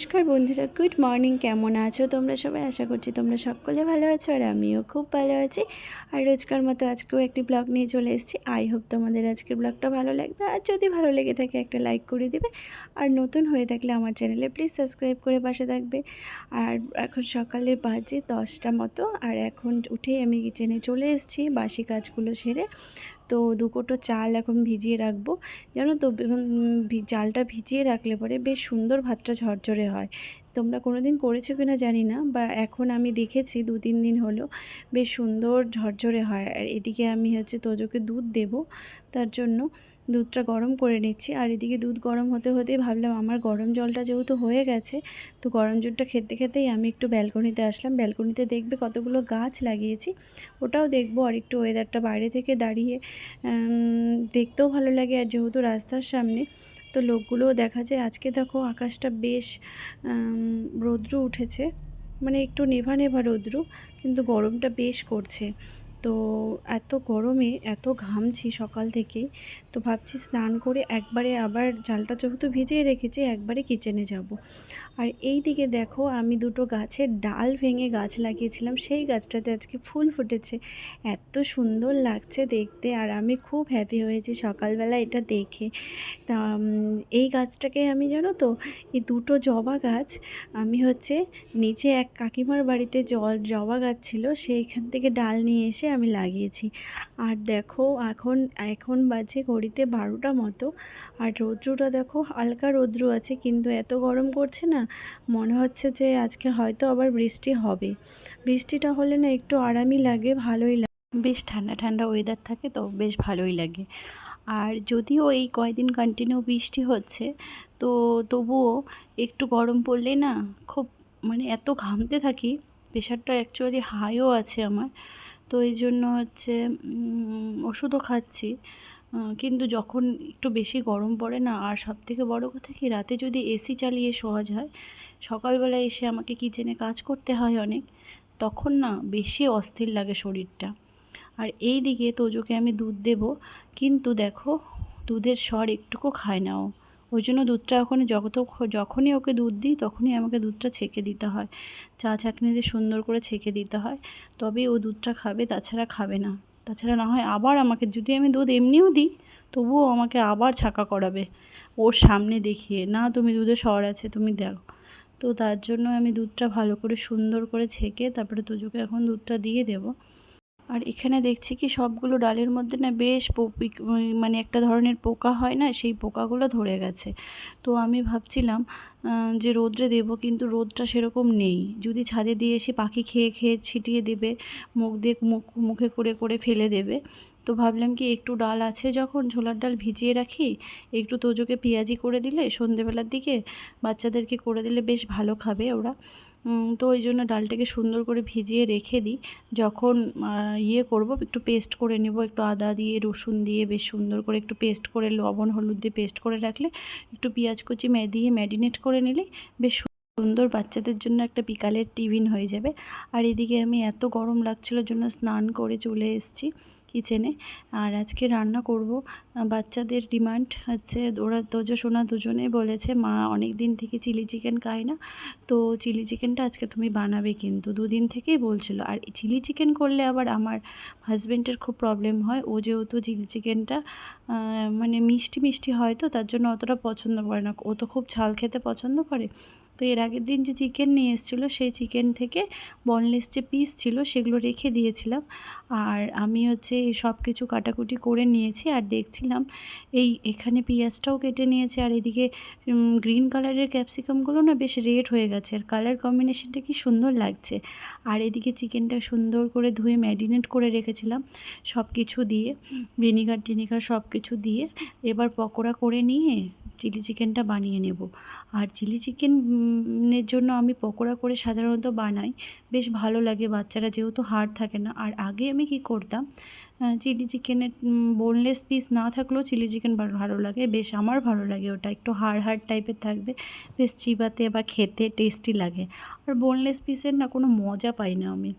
নমস্কার বন্ধুরা, good morning, কেমন আছো তোমরা সবাই? আশা করছি তোমরা সকলে ভালো আছো আর আমিও খুব ভালো আছি। আর রোজকার মতো আজকেও একটি ব্লগ নিয়ে চলে এসেছি। আই হোপ তোমাদের আজকের ব্লগটা ভালো লাগবে। আর যদি ভালো লেগে থাকে একটা লাইক করে দিবে। আর নতুন হয়ে থাকলে আমার চ্যানেলে প্লিজ সাবস্ক্রাইব করে পাশে থাকবে। আর এখন সকালে বাজে দশটা মতো। আর এখন উঠেই আমি কিচেনে চলে এসেছি বাসি কাজগুলো সেরে। তো দু কোটো চাল এখন ভিজিয়ে রাখব। জানো তো? চালটা ভিজিয়ে রাখলে পরে বেশ সুন্দর ভাতটা ঝরঝরে হয়। তোমরা কোনো দিন করেছ কি না জানি না, বা এখন আমি দেখেছি দু, তিন দিন হলো বেশ সুন্দর ঝরঝরে হয়। আর এদিকে আমি হচ্ছে তোজোকে দুধ দেব, তার জন্য। দুধটা গরম করে নিচ্ছি। আর এদিকে দুধ গরম হতে হতেই ভাবলাম, আমার গরম জলটা যেহেতু হয়ে গেছে, তো গরম জলটা খেতে খেতেই আমি একটু ব্যালকনিতে আসলাম। ব্যালকনিতে দেখবে কতগুলো গাছ লাগিয়েছি, ওটাও দেখব আর একটু ওয়েদারটা বাইরে থেকে দাঁড়িয়ে দেখতেও ভালো লাগে। আর যেহেতু রাস্তার সামনে, তো লোকগুলোও দেখা যায়, আজকে দেখো আকাশটা বেশ রৌদ্র উঠেছে। মানে একটু নেভা নেভা রৌদ্র, কিন্তু গরমটা বেশ করছে। তো এত গরমে এত ঘামছি সকাল থেকে, তো ভাবছি স্নান করে একবারে আবার জালটা যেহেতু ভিজিয়ে রেখেছি একবারে কিচেনে যাব। আর এই দিকে দেখো আমি দুটো গাছের ডাল ভেঙে গাছ লাগিয়েছিলাম, সেই গাছটাতে আজকে ফুল ফুটেছে। এত সুন্দর লাগছে দেখতে আর আমি খুব হ্যাপি হয়েছি সকালবেলা এটা দেখে। তা এই গাছটাকে আমি জানো তো, এই দুটো জবা গাছ, আমি হচ্ছে নিচে এক কাকিমার বাড়িতে জল জবা গাছ ছিল, সেইখান থেকে ডাল নিয়ে এসে আমি লাগিয়েছি। আর দেখো, এখন এখন বাজে ঘড়িতে বারোটা মতো। আর রৌদ্রটা দেখো, হালকা রৌদ্র আছে, কিন্তু এত গরম করছে না, মনে হচ্ছে যে আজকে হয়তো আবার বৃষ্টি হবে। বৃষ্টিটা হলে না একটু আরামই লাগে, ভালোই লাগে। বেশ ঠান্ডা ঠান্ডা ওয়েদার থাকে, তো বেশ ভালোই লাগে। আর যদিও এই কয়দিন কন্টিনিউ বৃষ্টি হচ্ছে, তো তবুও একটু গরম পড়লে না খুব মানে এত ঘামতে থাকি প্রেশারটা অ্যাকচুয়ালি হাইও আছে আমার। তো এই জন্য হচ্ছে ওষুধও খাচ্ছি। কিন্তু যখন একটু বেশি গরম পড়ে না, আর সব থেকে বড়ো কথা কি, রাতে যদি এসি চালিয়ে শোয়া যায় সকালবেলা এসে আমাকে কিচেনে কাজ করতে হয় অনেক, তখন না বেশি অস্থির লাগে শরীরটা। আর এই দিকে তোজোকে আমি দুধ দেব, কিন্তু দেখো, দুধের স্বর একটুকু খায় না ও ওই জন্য দুধটা ওখানে যত যখনই ওকে দুধ দিই তখনই আমাকে দুধটা ছেঁকে দিতে হয়। চা ছাঁকনি দিয়ে সুন্দর করে ছেঁকে দিতে হয়। তবেই ও দুধটা খাবে, তাছাড়া খাবে না। তাছাড়া না হয় আবার আমাকে, যদি আমি দুধ এমনিও দিই, তবুও আমাকে আবার ছাঁকা করাবে। ওর সামনে দেখিয়ে, না, তুমি দুধে স্বর আছে, তুমি দেখো। তো তার জন্য আমি দুধটা ভালো করে সুন্দর করে ছেঁকে, তারপরে তুজোকে এখন দুধটা দিয়ে দেবো। আর এখানে দেখছি কি সবগুলো ডালের মধ্যে না বেশ মানে একটা ধরনের পোকা হয় না, সেই পোকাগুলো ধরে গেছে। তো আমি ভাবছিলাম যে রোদ্রে দেবো, কিন্তু রোদটা সেরকম নেই। যদি ছাদে দিয়ে এসে পাখি খেয়ে খেয়ে ছিটিয়ে দেবে, মুখ দিয়ে মুখ, মুখে করে করে ফেলে দেবে, তো ভাবলাম কি একটু ডাল আছে যখন, ঝোলার ডাল ভিজিয়ে রাখি, একটু তোজোকে পেঁয়াজি করে দিলে সন্ধেবেলার দিকে বাচ্চাদেরকে করে দিলে বেশ ভালো খাবে ওরা। তো ওই জন্য ডালটাকে সুন্দর করে ভিজিয়ে রেখে দিই। যখন ইয়ে করব, একটু পেস্ট করে নেব, একটু আদা দিয়ে, রসুন দিয়ে বেশ সুন্দর করে একটু পেস্ট করে, লবণ, হলুদ দিয়ে পেস্ট করে রাখলে একটু পেঁয়াজ কুচি দিয়ে ম্যারিনেট করে নিলে বেশ সুন্দর বাচ্চাদের জন্য একটা বিকালের টিফিন হয়ে যাবে। আর এদিকে আমি এত গরম লাগছিল, জন্য স্নান করে চলে এসেছি। কিচেনে। আর আজকে রান্না করব বাচ্চাদের ডিমান্ড হচ্ছে, ওরা সোনা দুজনে বলেছে, মা অনেক দিন থেকে চিলি চিকেন খায় না। তো চিলি চিকেনটা আজকে তুমি বানাবে কিন্তু, দুদিন থেকেই বলছিল। আর চিলি চিকেন করলে আবার আমার হাজব্যান্ডের খুব প্রবলেম হয়, ও যেহেতু চিলি চিকেনটা মানে মিষ্টি মিষ্টি হয় তো, তার জন্য অতটা পছন্দ করে না। ও তো খুব ঝাল খেতে পছন্দ করে। তো এর আগের দিন যে চিকেন নিয়ে এসেছিল, সেই চিকেন থেকে বনলেস যে পিস ছিল, সেগুলো রেখে দিয়েছিলাম। আর আমি হচ্ছে সব কিছু কাটাকুটি করে নিয়েছি আর দেখছিলাম এই এখানে পেঁয়াজটাও কেটে নিয়েছে আর এদিকে গ্রিন কালারের ক্যাপসিকামগুলো না বেশ রেড হয়ে গেছে। আর কালার কম্বিনেশনটা কি সুন্দর লাগছে। আর এদিকে চিকেনটা সুন্দর করে ধুয়ে ম্যারিনেট করে রেখেছিলাম সব কিছু দিয়ে ভিনিগার টিনিগার সব কিছু দিয়ে। এবার পকোড়া করে নিয়ে চিলি চিকেনটা বানিয়ে নেব। আর চিলি চিকেনের জন্য আমি পকোড়া করে সাধারণত বানাই। বেশ ভালো লাগে বাচ্চারা যেহেতু হাড় থাকে না। আর আগে আমি কি করতাম চিলি চিকেনের বোনলেস পিস না থাকলেও চিলি চিকেন ভালো লাগে। বেশ আমার ভালো লাগে ওটা। একটু হাড় হাড় টাইপের থাকবে। বেশ চিবাতে বা খেতে টেস্টি লাগে। আর বোনলেস পিসের না কোনো মজা পাই না আমি।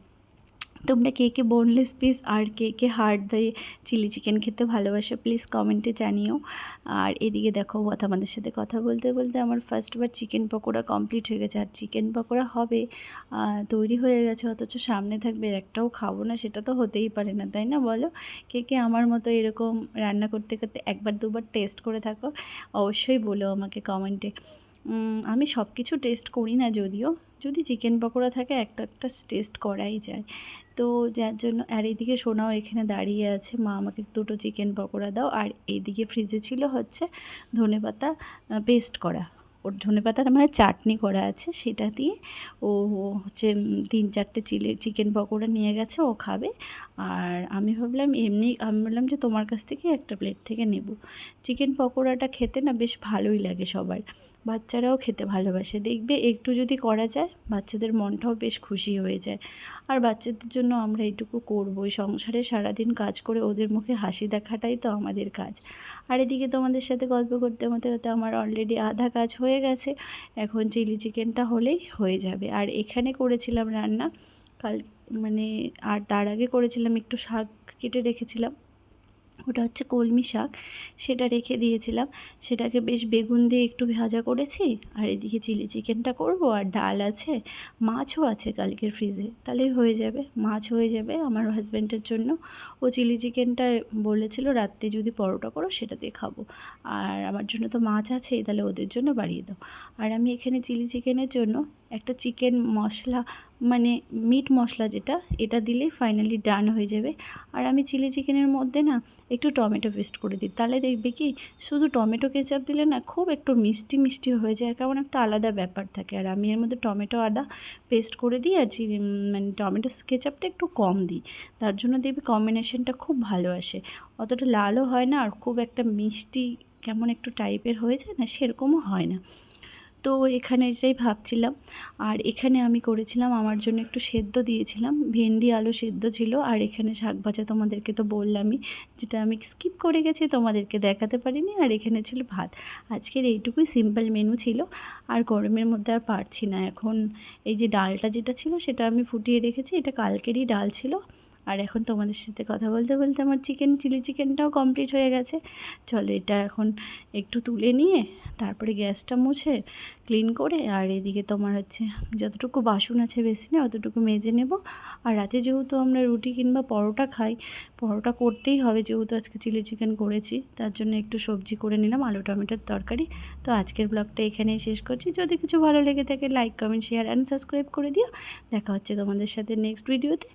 তোমরা কে কে বোনলেস পিস আর কে কে হার্ট দিয়ে চিলি চিকেন খেতে ভালোবাসো প্লিজ কমেন্টে জানিও। আর এদিকে দেখো কথা আমাদের সাথে কথা বলতে বলতে আমার ফার্স্টবার চিকেন পকোড়া কমপ্লিট হয়ে গেছে। আর চিকেন পকোড়া হবে তৈরি হয়ে গেছে, অথচ সামনে থাকবে একটাও খাব না, সেটা তো হতেই পারে না, তাই না বলো? কে কে আমার মতো এরকম রান্না করতে করতে একবার দুবার টেস্ট করে থাকো, অবশ্যই বলো আমাকে কমেন্টে আমি সব কিছু টেস্ট করি না যদিও। যদি চিকেন পকোড়া থাকে, একটা একটা টেস্ট করাই যায়। তো যার জন্য, আর এইদিকে সোনাও এখানে দাঁড়িয়ে আছে। মা আমাকে দুটো চিকেন পকোড়া দাও। আর এইদিকে ফ্রিজে ছিল হচ্ছে ধনেপাতা পেস্ট করা। ওর ধনে ধনেপাতার মানে চাটনি করা আছে, সেটা দিয়ে ও হচ্ছে তিন চারটে চিলি, চিকেন পকোড়া নিয়ে গেছে, ও খাবে। আর আমি ভাবলাম, এমনি আমি বললাম যে তোমার কাছ থেকে একটা প্লেট থেকে নেব। চিকেন পকোড়াটা খেতে না বেশ ভালোই লাগে সবার। বাচ্চারাও খেতে ভালোবাসে। দেখবে একটু যদি করা যায়, বাচ্চাদের মনটাও বেশ খুশি হয়ে যায়। আর বাচ্চাদের জন্য আমরা এইটুকু করবোই। সংসারে সারাদিন কাজ করে ওদের মুখে হাসি দেখাটাই তো আমাদের কাজ। আর এদিকে তোমাদের সাথে গল্প করতে করতে করতে আমার অলরেডি আধা কাজ হয়ে গেছে। এখন চিলি চিকেনটা হলেই হয়ে যাবে। আর এখানে করেছিলাম রান্না। কাল মানে আর তার আগে করেছিলাম একটু শাক কেটে রেখেছিলাম। ওটা হচ্ছে কলমি শাক। সেটা রেখে দিয়েছিলাম। সেটাকে বেশ বেগুন দিয়ে একটু ভাজা করেছি। আর এদিকে চিলি চিকেনটা করব। আর ডাল আছে, মাছও আছে কালকের ফ্রিজে। তাহলেই হয়ে যাবে, মাছ হয়ে যাবে আমার হাজব্যান্ডের জন্য। ও চিলি চিকেনটা বলেছিল রাত্রে যদি পরোটা করো সেটা দিয়ে খাব। আর আমার জন্য তো মাছ আছেই, তাহলে ওদের জন্য বাড়িয়ে দাও। আর আমি এখানে চিলি চিকেনের জন্য একটা চিকেন মশলা মানে মিট মশলা যেটা, এটা দিলেই ফাইনালি ডান হয়ে যাবে। আর আমি চিলি চিকেনের মধ্যে না একটু টমেটো পেস্ট করে দিই। তাহলে দেখবে কি, শুধু টমেটো কেচাপ দিলে না খুব একটু মিষ্টি মিষ্টি হয়ে যায়, কেমন একটা আলাদা ব্যাপার থাকে। আর আমি এর মধ্যে টমেটো আদা পেস্ট করে দিই আর চিলি মানে টমেটো কেচাপটা একটু কম দিই। তার জন্য দেখবি কম্বিনেশনটা খুব ভালো আসে। অতটা লালও হয় না আর খুব একটা মিষ্টি কেমন একটু টাইপের হয়ে যায় না, সেরকমও হয় না। তো এখানে এটাই ভাবছিলাম, আর এখানে আমি করেছিলাম, আমার জন্য একটু সেদ্ধ দিয়েছিলাম, ভেন্ডি, আলু সেদ্ধ ছিল, আর এখানে শাক ভাজা তোমাদেরকে তো বললামই, যেটা আমি স্কিপ করে গেছি, তোমাদেরকে দেখাতে পারিনি, আর এখানে ছিল ভাত। আজকের এইটুকুই সিম্পল মেনু ছিল, আর গরমের মধ্যে আর পারছি না। এখন এই যে ডালটা যেটা ছিল, সেটা আমি ফুটিয়ে রেখেছি, এটা কালকেরই ডাল ছিল আর এখন তোমাদের সাথে কথা বলতে বলতে আমার চিকেন, চিলি চিকেনটাও কমপ্লিট হয়ে গেছে। চলো এটা এখন একটু তুলে নিয়ে তারপরে গ্যাসটা মুছে ক্লিন করে আর এদিকে তোমার হচ্ছে যতটুকু বাসন আছে বেশি না অতটুকু মেজে নেব। আর রাতে যেহেতু আমরা রুটি কিংবা পরোটা খাই, পরোটা করতেই হবে যেহেতু আজকে চিলি চিকেন করেছি, তার জন্য একটু সবজি করে নিলাম, আলু টমেটোর তরকারি। তো আজকের ব্লগটা এখানেই শেষ করছি। যদি কিছু ভালো লেগে থাকে like comment share and subscribe করে দিও। দেখা হচ্ছে তোমাদের সাথে নেক্সট ভিডিওতে